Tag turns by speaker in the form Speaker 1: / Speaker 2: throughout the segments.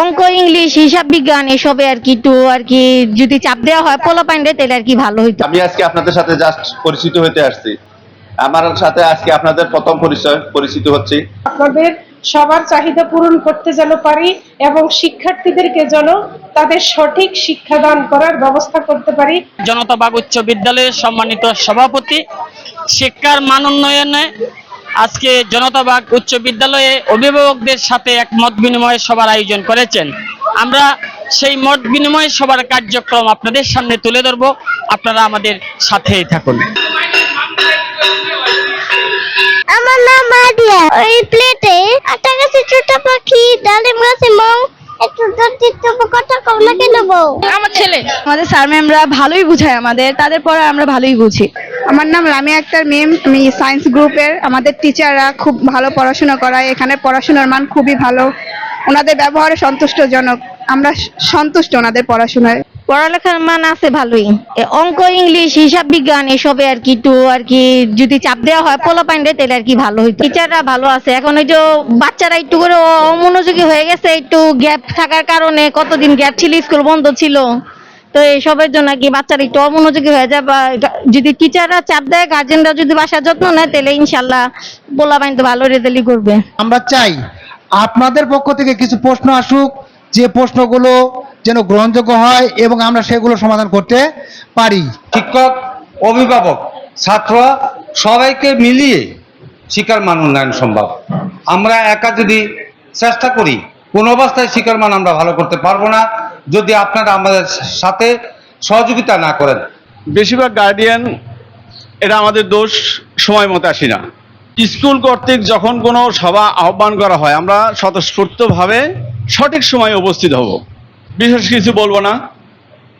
Speaker 1: অঙ্ক ইংলিশ হিসাব বিজ্ঞান এসবে আর কি একটু আর কি যদি চাপ দেওয়া হয় পোলা পাইন্ডে তাহলে আর কি ভালো হইতো।
Speaker 2: আমি আজকে আপনাদের সাথে জাস্ট পরিচিত হতে আসছি। আমার সাথে আজকে আপনাদের প্রথম পরিচয় পরিচিত হচ্ছি।
Speaker 3: আপনাদের সবার চাহিদা পূরণ করতে যেন পারি এবং শিক্ষার্থীদেরকে যেন তাদের সঠিক শিক্ষাদান করার ব্যবস্থা করতে পারি।
Speaker 4: জনতাবাগ উচ্চ বিদ্যালয়ের সম্মানিত সভাপতি শিক্ষার মান উন্নয়নে আজকে জনতাবাগ উচ্চ বিদ্যালয়ে অভিভাবকদের সাথে এক মত বিনিময় সভার আয়োজন করেছেন। আমরা সেই মত বিনিময় সভার কার্যক্রম আপনাদের সামনে তুলে ধরব। আপনারা আমাদের সাথেই থাকুন।
Speaker 5: আমার নাম মারিয়া ওই প্লেটে আটা গাছে ছোট পাখি ডালিম গাছে মৌ।
Speaker 6: আমার ছেলে। আমাদের স্যার ম্যামরা ভালোই বুঝায় আমাদের। তাদের পড়া আমরা ভালোই বুঝি। আমার নাম লামিয়া আক্তার মেম। আমি সায়েন্স গ্রুপের আমাদের টিচাররা খুব ভালো পড়াশোনা করায়। এখানে পড়াশোনার মান খুবই ভালো। ওনাদের ব্যবহারে সন্তুষ্টজনক। আমরা সন্তুষ্ট ওনাদের পড়াশোনায়।
Speaker 1: পড়ালেখার মান আছে ভালোই। অঙ্ক, ইংলিশ, হিসাব বিজ্ঞান এসবে আর কি একটু আর কি যদি চাপ দেওয়া হয় পোলা পাইন্ডে তাহলে আর কি ভালো হইতো। টিচাররা ভালো আছে। এখন ওই যে বাচ্চারা একটু করে অমনোযোগী হয়ে গেছে, একটু গ্যাপ থাকার কারণে কতদিন গ্যাপ ছিল স্কুল বন্ধ ছিল। তো এইসবের জন্য কি বাচ্চারা একটু অমনোযোগী হয়ে যায় বা যদি টিচাররা চাপ দেয় গার্জেনরা যদি বাসার যত্ন নেয় তাহলে ইনশাল্লাহ পোলা পাইন তো ভালো রেজাল্টই করবে।
Speaker 7: আমরা চাই আপনাদের পক্ষ থেকে কিছু প্রশ্ন আসুক যে প্রশ্নগুলো যেন গ্রহণযোগ্য হয় এবং আমরা সেগুলো সমাধান করতে পারি।
Speaker 8: শিক্ষক অভিভাবক ছাত্র সবাইকে মিলিয়ে শিক্ষার মান উন্নয়ন সম্ভব। আমরা একা যদি চেষ্টা করি কোন অবস্থায় শিকার মান আমরা ভালো করতে পারব না, যদি আপনারা আমাদের সাথে সহযোগিতা না করেন।
Speaker 9: বেশিরভাগ গার্ডিয়ান এটা আমাদের দোষ সময় মতো আসি না। স্কুল কর্তৃক যখন কোনো সভা আহ্বান করা হয়, আমরা স্বতঃস্ফূর্তভাবে সঠিক সময়ে উপস্থিত হব। বিশেষ কিছু বলব না।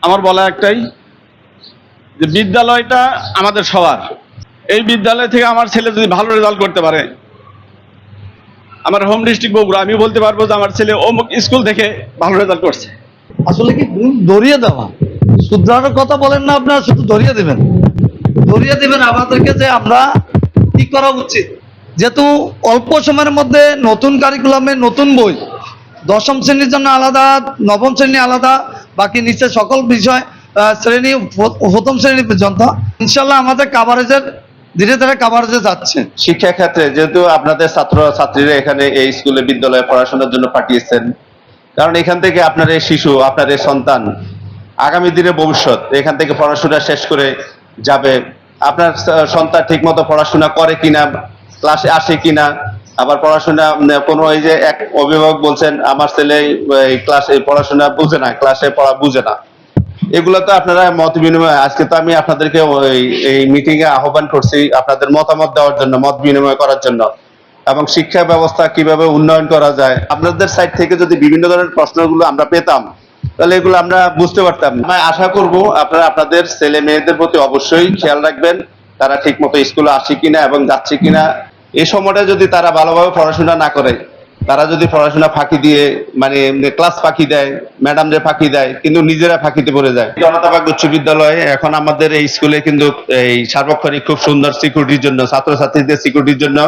Speaker 9: আমার বলা একটাই, যে বিদ্যালয়টা আমাদের সবার। এই বিদ্যালয় থেকে আমার ছেলে যদি ভালো রেজাল্ট করতে পারে আমার হোম ডিস্ট্রিক্ট বগুড়া, আমি বলতে পারব যে আমার ছেলে অমুক স্কুল থেকে ভালো রেজাল্ট করছে।
Speaker 10: আসলে কি গুণ ধরিয়ে দেওয়া। শুধরানোর কথা বলেন না আপনারা, শুধু ধরিয়ে দেবেন। ধরিয়ে দেবেন আমাদেরকে যে আমরা কি করা উচিত। যেহেতু অল্প সময়ের মধ্যে নতুন কারিকুলামে নতুন বই, দশম শ্রেণির জন্য আলাদা, নবম শ্রেণি আলাদা, বাকি নিচে সকল বিষয় শ্রেণি, প্রথম শ্রেণি পর্যন্ত ইনশাল্লাহ আমাদের কাভারেজের ধীরে ধীরে কাভারেজে যাচ্ছে।
Speaker 2: শিক্ষা ক্ষেত্রে যেহেতু আপনাদের ছাত্র ছাত্রীরা এখানে এই স্কুলে বিদ্যালয়ে পড়াশোনার জন্য পাঠিয়েছেন কারণ এখান থেকে আপনার এই শিশু আপনার এই সন্তান আগামী দিনের ভবিষ্যৎ এখান থেকে পড়াশোনা শেষ করে যাবে। আপনার সন্তান ঠিকমতো পড়াশোনা করে কিনা ক্লাসে আসে কিনা আবার পড়াশোনা উম, কোনো এই যে এক অভিভাবক বলছেন আমার ছেলে ক্লাসে পড়াশোনা বুঝে না ক্লাসে পড়া বুঝে না। এগুলো আপনারা মত বিনিময়, আজকে তো আমি আপনাদেরকে এই মিটিং এ আহ্বান করছি আপনাদের মতামত দেওয়ার জন্য, মত বিনিময় করার জন্য। এবং শিক্ষা ব্যবস্থা কীভাবে উন্নয়ন করা যায়, আপনাদের সাইড থেকে যদি বিভিন্ন ধরনের প্রশ্নগুলো আমরা পেতাম, তাহলে এগুলো আমরা বুঝতে পারতাম আমি আশা করব আপনারা আপনাদের ছেলে মেয়েদের প্রতি অবশ্যই খেয়াল রাখবেন, তারা ঠিক মতো স্কুলে আসছে কিনা এবং যাচ্ছে কিনা। এই সময়টা যদি তারা ভালোভাবে পড়াশোনা না করে তারা যদি পড়াশোনা ফাঁকি দিয়ে মানে ক্লাস ফাঁকি দেয় ম্যাডাম যে ফাঁকি দেয়, কিন্তু নিজেরা ফাঁকিতে পড়ে যায়। জনতাবাগ উচ্চ বিদ্যালয়ে এখন আমাদের এই স্কুলে কিন্তু এই সার্বক্ষণিক খুব সুন্দর সিকিউরিটির জন্য, ছাত্রছাত্রীদের সিকিউরিটির জন্য,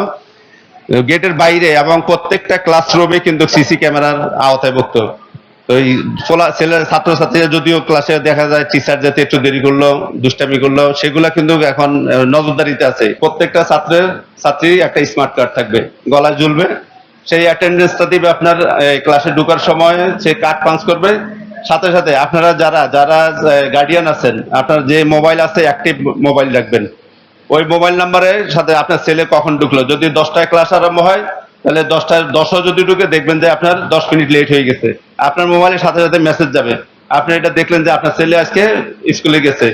Speaker 2: গেটের বাইরে এবং প্রত্যেকটা ক্লাসরুমে কিন্তু সিসি ক্যামেরার আওতায় ভুক্ত। তো এই ছোলা ছেলে, ছাত্রছাত্রীরা যদিও ক্লাসে দেখা যায় টিচার যাতে একটু দেরি করল, দুষ্টামি করল, সেগুলা কিন্তু এখন নজরদারিতে আছে। প্রত্যেকটা ছাত্রের ছাত্রী একটা স্মার্ট কার্ড থাকবে। গলায় ঝুলবে। সেই অ্যাটেন্ডেন্সটা দিবে আপনার ক্লাসে ঢোকার সময়, সে কার্ড পাঞ্চ করবে। সাথে সাথে আপনারা যারা যারা গার্ডিয়ান আছেন, আপনার যে মোবাইল আছে অ্যাক্টিভ মোবাইল রাখবেন। ওই মোবাইল নাম্বারের সাথে আপনার ছেলে কখন ঢুকলো। যদি দশটায় ক্লাস আরম্ভ হয়, তাহলে দশটায়, দশও যদি ঢুকে, দেখবেন যে আপনার দশ মিনিট লেট হয়ে গেছে। আপনার মোবাইলের সাথে সাথে মেসেজ যাবে। আপনি এটা দেখলেন যে আপনার ছেলে আজকে স্কুলে গেছে।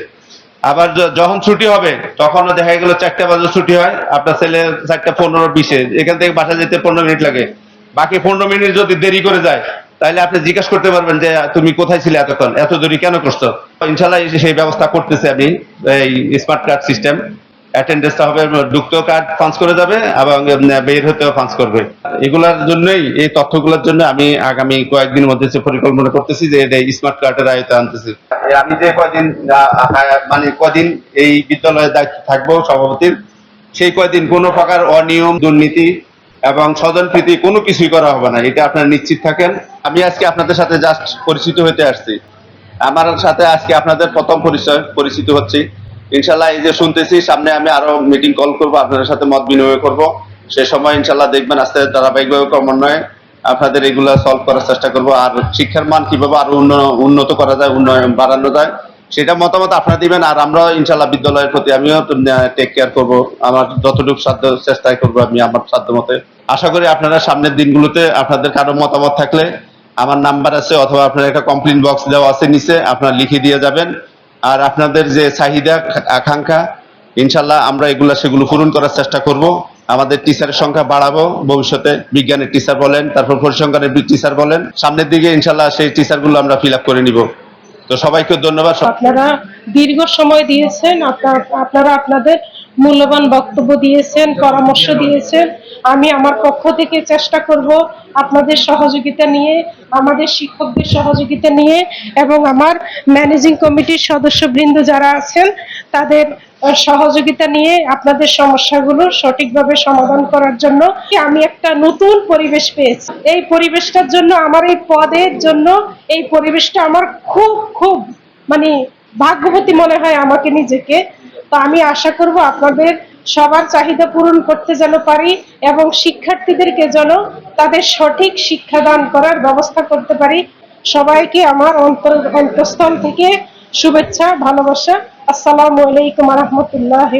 Speaker 2: আবার যখন ছুটি হবে তখন দেখা গেল চারটা বাজে ছুটি হয়, আপনার ছেলে চারটা পনেরো বিশে, এখান থেকে বাসা যেতে পনেরো মিনিট লাগে। বাকি পনেরো মিনিট যদি দেরি করে যায়, তাহলে আপনি জিজ্ঞাসা করতে পারবেন যে, তুমি কোথায় ছিলে এতক্ষণ? এত দেরি কেন করছ? ইনশাল্লাহ সেই ব্যবস্থা করতেছে আমি, এই স্মার্ট কার্ড সিস্টেম অ্যাটেন্ডেন্সটা হবে ঢুকতেও কার্ড পাঞ্চ করে যাবে, এবং বের হতেও পাঞ্চ করবে। এগুলার জন্যই, এই তথ্যগুলোর জন্য আমি আগামী কয়েকদিনের মধ্যে পরিকল্পনা করতেছি যে, এটা স্মার্ট কার্ডের আয়তে আনতেছি। আমি যে কয়দিন মানে কদিন এই বিদ্যালয়ের দায়িত্ব থাকব সভাপতির, সেই কয়দিন কোনো প্রকার অনিয়ম, দুর্নীতি এবং স্বজন প্রীতি কোনো কিছুই করা হবে না, এটা আপনারা নিশ্চিত থাকেন। আমি আজকে আপনাদের সাথে জাস্ট পরিচিত হতে আসছি। আমার সাথে আজকে আপনাদের প্রথম পরিচয়, পরিচিত হচ্ছি। ইনশাল্লাহ এই যে শুনতেছি, সামনে আমি আরও মিটিং কল করব, আপনাদের সাথে মত বিনিময় করব। সে সময় ইনশাল্লাহ দেখবেন আস্তে ধারাবাহিকভাবে ক্রমান্বয়ে আপনাদের এগুলা সলভ করার চেষ্টা করব। আর শিক্ষার মান কীভাবে আরও উন্ন- উন্নত করা যায়, উন্নয়ন বাড়ানো যায়, সেটা মতামত আপনারা দিবেন। আর আমরা ইনশাল্লাহ বিদ্যালয়ের প্রতি আমিও টেক কেয়ার করব। আমার যতটুকু সাধ্য চেষ্টাই করব আমি আমার সাধ্য মতে। আশা করি আপনারা সামনের দিনগুলোতে আপনাদের কারও মতামত থাকলে আমার নাম্বার আছে অথবা আপনার একটা কমপ্লেন বক্স দেওয়া আছে নিচে, আপনারা লিখে দিয়ে যাবেন। আর আপনাদের যে চাহিদা, আকাঙ্ক্ষা ইনশাল্লাহ আমরা এগুলা, সেগুলো পূরণ করার চেষ্টা করব। আমাদের টিচারের সংখ্যা বাড়াবো ভবিষ্যতে বিজ্ঞানের টিচার বলেন তারপর পরিসংখ্যানের টিচার বলেন সামনের দিকে ইনশাল্লাহ সেই টিচারগুলো আমরা ফিল আপ করে নিব। তো সবাইকে ধন্যবাদ
Speaker 3: আপনারা দীর্ঘ সময় দিয়েছেন আপনারা আপনাদের মূল্যবান বক্তব্য দিয়েছেন পরামর্শ দিয়েছেন। আমি আমার পক্ষ থেকে চেষ্টা করব আপনাদের সহযোগিতা নিয়ে আমাদের শিক্ষকদের সহযোগিতা নিয়ে এবং আমার ম্যানেজিং কমিটির সদস্যবৃন্দ যারা আছেন তাদের সহযোগিতা নিয়ে আপনাদের সমস্যাগুলো সঠিকভাবে সমাধান করার জন্য আমি একটা নতুন পরিবেশ পেয়েছি। এই পরিবেশটার জন্য, আমার এই পদের জন্য, এই পরিবেশটা আমার খুব খুব মানে ভাগ্যবতী মনে হয় আমাকে নিজেকে। তো আমি আশা করব আপনাদের সবার চাহিদা পূরণ করতে যেন পারি এবং শিক্ষার্থীদেরকে যেন তাদের সঠিক শিক্ষাদান করার ব্যবস্থা করতে পারি। সবাইকে আমার অন্তর অন্তঃস্থল থেকে শুভেচ্ছা ভালোবাসা। আসসালামু আলাইকুম রহমতুল্লাহ